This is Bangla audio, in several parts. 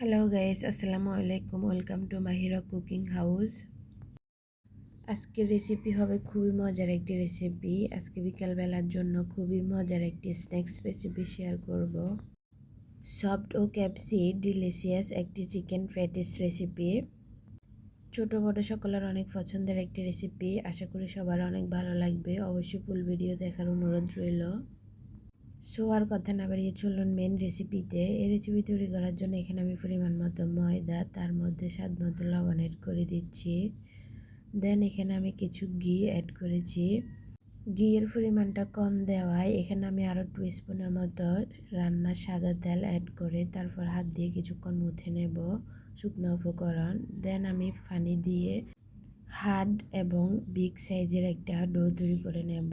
হ্যালো গাইস আসসালামু আলাইকুম welcome to Mahira cooking house আজকের রেসিপি হবে খুবই মজার একটি রেসিপি আজকে বিকালবেলার জন্য খুবই মজার একটি স্ন্যাক্স রেসিপি শেয়ার করব। সফট ও ক্যাপসি ডিলিশিয়াস একটি চিকেন ফ্রেটিস রেসিপি ছোট বড় সকলের অনেক পছন্দের একটি রেসিপি আশা করি সবার অনেক ভালো লাগবে। অবশ্যই ফুল ভিডিও দেখার অনুরোধ রইল। সো আর কথা না বাড়িয়ে চলুন মেন রেসিপিতে এই রেসিপি তৈরি করার জন্য এখানে আমি পরিমাণ মতো ময়দা, তার মধ্যে স্বাদ মতো লবণ অ্যাড করে দিচ্ছি। দেন এখানে আমি কিছু ঘি অ্যাড করেছি। ঘিয়ের পরিমাণটা কম দেওয়ায় এখানে আমি আরও টু স্পুনের মতো রান্নার সাদা তেল অ্যাড করে তারপর হাত দিয়ে কিছুক্ষণ মুথে নেব শুকনো উপকরণ। দেন আমি পানি দিয়ে হার্ড এবং বিগ সাইজের একটা ডো তৈরি করে নেব।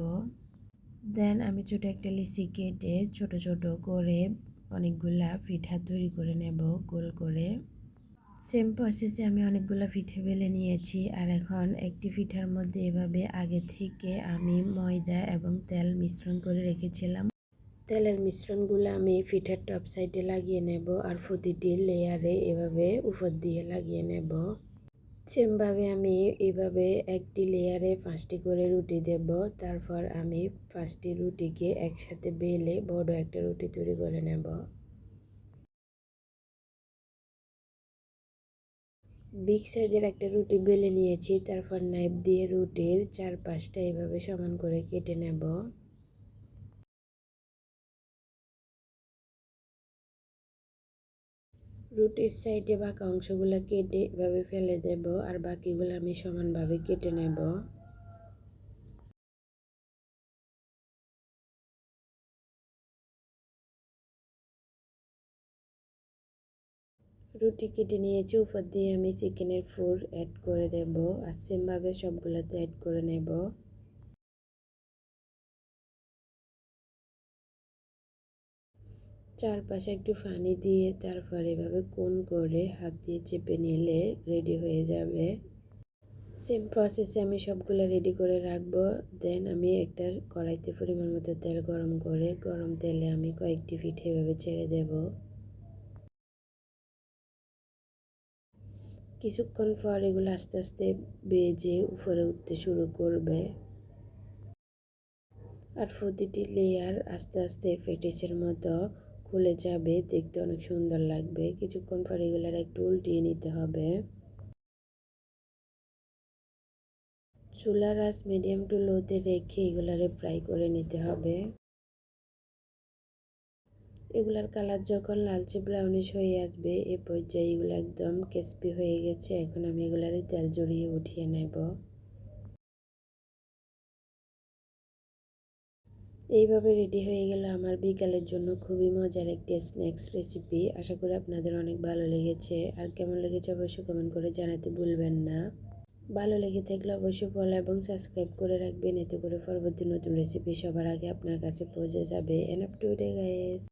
দেন আমি ছোটো একটা লিচি কেটে ছোট ছোট করে অনেকগুলা পিঠা তৈরি করে নেব, গোল করে। সেম প্রসেসে আমি অনেকগুলো পিঠে বেলে নিয়েছি আর এখন একটি পিঠার মধ্যে এভাবে আগে থেকে আমি ময়দা এবং তেল মিশ্রণ করে রেখেছিলাম। তেলের মিশ্রণগুলো আমি পিঠার টপ সাইডে লাগিয়ে নেব আর প্রতিটি লেয়ারে এভাবে উপর দিয়ে লাগিয়ে নেব। সেমভাবে আমি এইভাবে একটি লেয়ারে পাঁচটি করে রুটি দেব। তারপর আমি পাঁচটি রুটিকে একসাথে বেলে বড় একটা রুটি তৈরি করে নেব। বিগ সাইজের একটা রুটি বেলে নিয়েছি। তারপর নাইফ দিয়ে রুটির চারপাশটা এভাবে সমান করে কেটে নেব। রুটির সাইডে বাঁকা অংশগুলো কেটে এভাবে ফেলে দেব আর বাকিগুলো আমি সমানভাবে কেটে নেব। রুটি কেটে নিয়েছি, উপর দিয়ে আমি চিকেনের ফুড অ্যাড করে দেব আর সেমভাবে সবগুলোতে অ্যাড করে নেব। চারপাশে একটু পানি দিয়ে তারপর এভাবে কোন করে হাত দিয়ে চেপে নিলে রেডি হয়ে যাবে। সেম প্রসেসে আমি সবগুলো রেডি করে রাখব। দেন আমি একটা কড়াইতে পরিমাণ মতো তেল গরম করে, গরম তেলে আমি কয়েকটি পিঠে এভাবে ছেড়ে দেব। কিছুক্ষণ পর এগুলো আস্তে আস্তে বেজে উপরে উঠতে শুরু করবে। আর প্রতিটি লেয়ার আস্তে আস্তে ফেটিসের মতো খুলে যাবে, দেখতে অনেক সুন্দর লাগবে। কিছুক্ষণ পর এগুলার একটু উল্টিয়ে নিতে হবে। চুলার আস মিডিয়াম টু লোতে রেখে এগুলারে ফ্রাই করে নিতে হবে। এগুলার কালার যখন লালচে ব্রাউনিশ হয়ে আসবে, এ পর্যায়ে এগুলো একদম ক্রিস্পি হয়ে গেছে। এখন আমি এগুলারে তেল জড়িয়ে উঠিয়ে নেব। এইভাবে রেডি হয়ে গেল আমার বিকালের জন্য। খুবই মজার একটি স্ন্যাক্স রেসিপি আশা করি আপনাদের অনেক ভালো লেগেছে। আর কেমন লেগেছে অবশ্যই কমেন্ট করে জানাতে ভুলবেন না। ভালো লেগে থাকলে অবশ্যই ফলো এবং সাবস্ক্রাইব করে রাখবেন। এতে করে পরবর্তী নতুন রেসিপি সবার আগে আপনার কাছে পৌঁছে যাবে। And up today guys